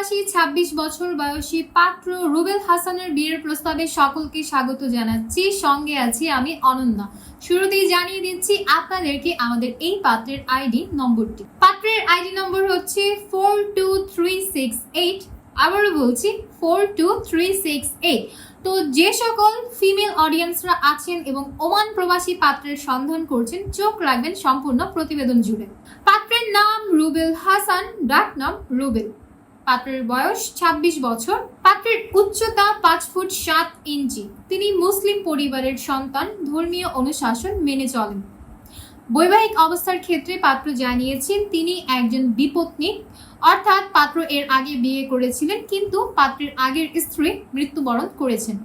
প্রবাসী ২৬ বছর বয়সী পাত্র রুবেল হাসানের বিয়ের প্রস্তাবে সকলকে স্বাগত জানাচ্ছি। সঙ্গে আছি আমি অনন্যা। শুরুতেই জানিয়ে দিচ্ছি, আপনাদেরকে আমাদের এই পাত্রের আইডি নম্বরটি। পাত্রের আইডি নম্বর হচ্ছে four two three six eight. আবারও বলছি, four two three six eight. তো যে সকল ফিমেল অডিয়েন্সরা আছেন এবং ওমান প্রবাসী পাত্রের সন্ধান করছেন, চোখ রাখবেন সম্পূর্ণ প্রতিবেদন জুড়ে। পাত্রের নাম রুবেল হাসান, ডাক নাম রুবেল। পাত্রের বয়স ২৬ বছর। পাত্রের উচ্চতা পাঁচ ফুট সাত ইঞ্চি। তিনি মুসলিম পরিবারের সন্তান, ধর্মীয় অনুশাসন মেনে চলেন। বৈবাহিক অবস্থার ক্ষেত্রে পাত্র জানিয়েছেন, তিনি একজন বিপত্নী। অর্থাৎ পাত্র এর আগে বিয়ে করেছিলেন, কিন্তু পাত্রের আগের স্ত্রী মৃত্যুবরণ করেছেন।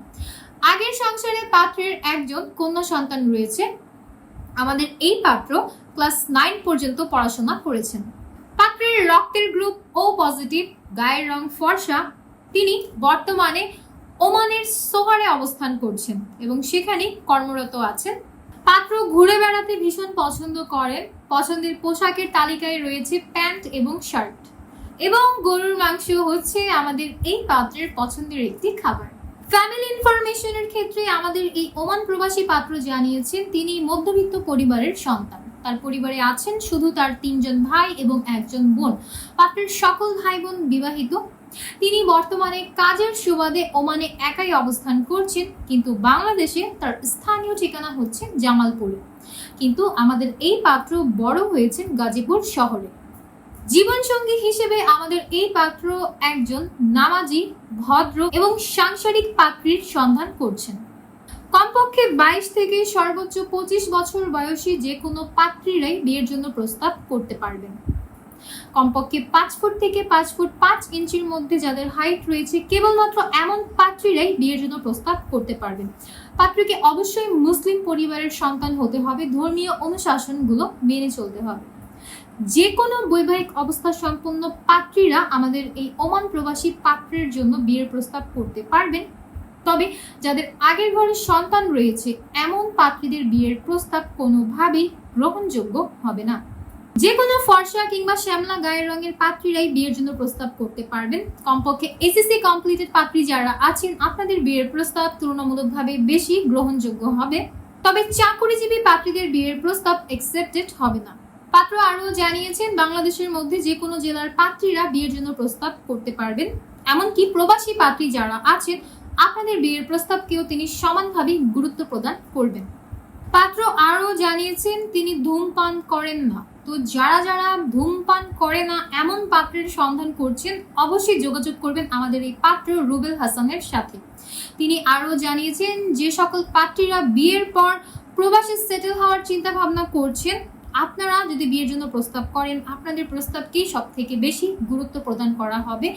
আগের সংসারে পাত্রের একজন কন্যা সন্তান রয়েছে। আমাদের এই পাত্র ক্লাস নাইন পর্যন্ত পড়াশোনা করেছেন। পাত্রের রক্তের গ্রুপ ও পজিটিভ, গায়ের রং ফর্সা, তিনি বর্তমানে ওমানের সোহারে অবস্থান করছেন এবং সেখানে কর্মরত আছেন। পাত্র ঘুরে বেড়াতে ভীষণ পছন্দ করেন। পছন্দের পোশাকের তালিকায় রয়েছে প্যান্ট এবং শার্ট। এবং গরুর মাংস হচ্ছে আমাদের এই পাত্রের পছন্দের একটি খাবার। ফ্যামিলি ইনফরমেশনের ক্ষেত্রে আমাদের এই ওমান প্রবাসী পাত্র জানিয়েছেন, তিনি মধ্যবিত্ত পরিবারের সন্তান। তার পরিবারে আছেন শুধু তার তিনজন ভাই এবং একজন বোন। পাত্রের সকল ভাই বোন বিবাহিত। তিনি বর্তমানে কাজের সুবাদে ওমানে একাই অবস্থান করছেন, কিন্তু বাংলাদেশে তার স্থানীয় ঠিকানা হচ্ছে জামালপুরে। কিন্তু আমাদের এই পাত্র বড় হয়েছেন গাজীপুর শহরে। জীবনসঙ্গী হিসেবে আমাদের এই পাত্র একজন নামাজি, ভদ্র এবং সাংসারিক পাত্রীর সন্ধান করছেন। কমপক্ষে বাইশ থেকে সর্বোচ্চ পঁচিশ বছর বয়সী যে কোনো পাত্রীরাই বিয়ের জন্য প্রস্তাব করতে পারবেন। কমপক্ষে পাঁচ ফুট থেকে পাঁচ ফুট পাঁচ ইঞ্চির মধ্যে যাদের হাইট রয়েছে, কেবলমাত্র এমন পাত্রীরাই বিয়ের জন্য প্রস্তাব করতে পারবেন। পাত্রীকে অবশ্যই মুসলিম পরিবারের সন্তান হতে হবে, ধর্মীয় অনুশাসনগুলো মেনে চলতে হবে। যে কোনো বৈবাহিক অবস্থা সম্পন্ন পাত্রীরা আমাদের এই ওমান প্রবাসী পাত্রের জন্য বিয়ের প্রস্তাব করতে পারবেন। তবে যাদের আগের ঘরে সন্তান রয়েছে, এমন পাত্রীদের বিয়ের প্রস্তাব কোনোভাবেই গ্রহণযোগ্য হবে না। যে কোনো ফর্সা কিংবা শ্যামলা গায়ের রঙের পাত্রীরাই বিয়ের জন্য প্রস্তাব করতে পারবেন। কমপক্ষে এসএসসি কমপ্লিটেড পাত্রী যারা আছেন, আপনাদের বিয়ের প্রস্তাব তুলনামূলকভাবে বেশি গ্রহণযোগ্য হবে। তবে চাকরিজীবী পাত্রীদের বিয়ের প্রস্তাব একসেপ্টেড হবে না। পাত্র আরও জানিয়েছেন, বাংলাদেশের মধ্যে যে কোনো জেলার পাত্রীরা বিয়ের জন্য প্রস্তাব করতে পারবেন। এমনকি প্রবাসী পাত্রী যারা আছেন আপনাদের বিয়ের প্রস্তাবকেও তিনি সমানভাবে গুরুত্ব প্রদান করবেন। পাত্র আরও জানিয়েছেন, তিনি ধূমপান করেন না। তো যারা যারা ধূমপান করে না, এমন পাত্রের সন্ধান করছেন, অবশ্যই যোগাযোগ করবেন আমাদের এই পাত্র রুবেল হাসানের সাথে। তিনি আরও জানিয়েছেন, যে সকল পাত্রীরা বিয়ের পর প্রবাসে সেটেল হওয়ার চিন্তা ভাবনা করছেন আপনারা যদি বিয়ের জন্য প্রস্তাব করেন, আপনাদের প্রস্তাবকেই সব থেকে বেশি গুরুত্ব প্রদান করা হবে।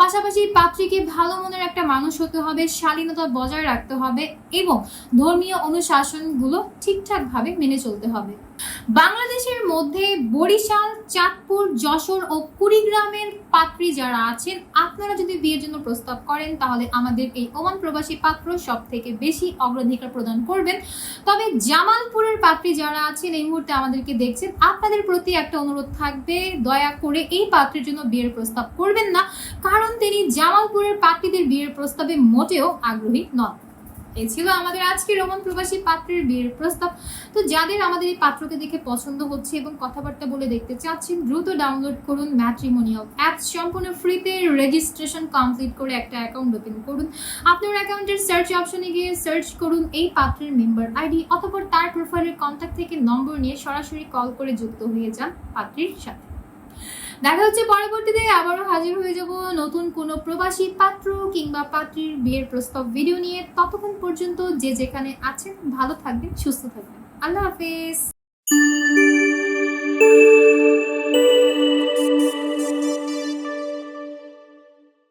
পাশাপাশি পাত্রীকে ভালো মনের একটা মানুষ হতে হবে, শালীনতা বজায় রাখতে হবে এবং ধর্মীয় অনুশাসনগুলো ঠিকঠাকভাবে মেনে চলতে হবে। বাংলাদেশের মধ্যে বরিশাল, চাঁদপুর, যশোর ও কুড়িগ্রামের পাত্রী যারা আছেন, আপনারা যদি বিয়ের জন্য প্রস্তাব করেন, তাহলে আমাদের এই ওমান প্রবাসী পাত্র সব থেকে বেশি অগ্রাধিকার প্রদান করবেন। তবে জামালপুরের পাত্রী যারা আছেন, এই মুহূর্তে আমাদেরকে দেখছেন, আপনাদের প্রতি একটা অনুরোধ থাকবে, দয়া করে এই পাত্রের জন্য বিয়ের প্রস্তাব করবেন না, কারণ তিনি জামালপুরের পাত্রীদের বিয়ের প্রস্তাবে মোটেও আগ্রহী নন। এই ছিল আমাদের আজকে রোমান প্রবাসী পাত্রের বিয়ের প্রস্তাব। তো যাদের আমাদের এই পাত্রকে দেখে পছন্দ হচ্ছে এবং কথাবার্তা বলে দেখতে চাচ্ছেন, দ্রুত ডাউনলোড করুন ম্যাট্রিমোনিয়াল অ্যাপস সম্পূর্ণ ফ্রিতে রেজিস্ট্রেশন কমপ্লিট করে একটা অ্যাকাউন্ট ওপেন করুন। আপনার অ্যাকাউন্টের সার্চ অপশনে গিয়ে সার্চ করুন এই পাত্রের মেম্বার আইডি অথবা তার প্রোফাইলের কন্ট্যাক্ট থেকে নম্বর নিয়ে সরাসরি কল করে যুক্ত হয়ে যান পাত্রীর সাথে। দেখা হচ্ছে পরবর্তীতে, আবারও হাজির হয়ে যাব নতুন কোনো প্রবাসী পাত্র কিংবা পাত্রীর বিয়ের প্রস্তাব ভিডিও নিয়ে। ততক্ষণ পর্যন্ত যে যেখানে আছেন, ভালো থাকবেন, সুস্থ থাকবেন। আল্লাহ হাফেজ।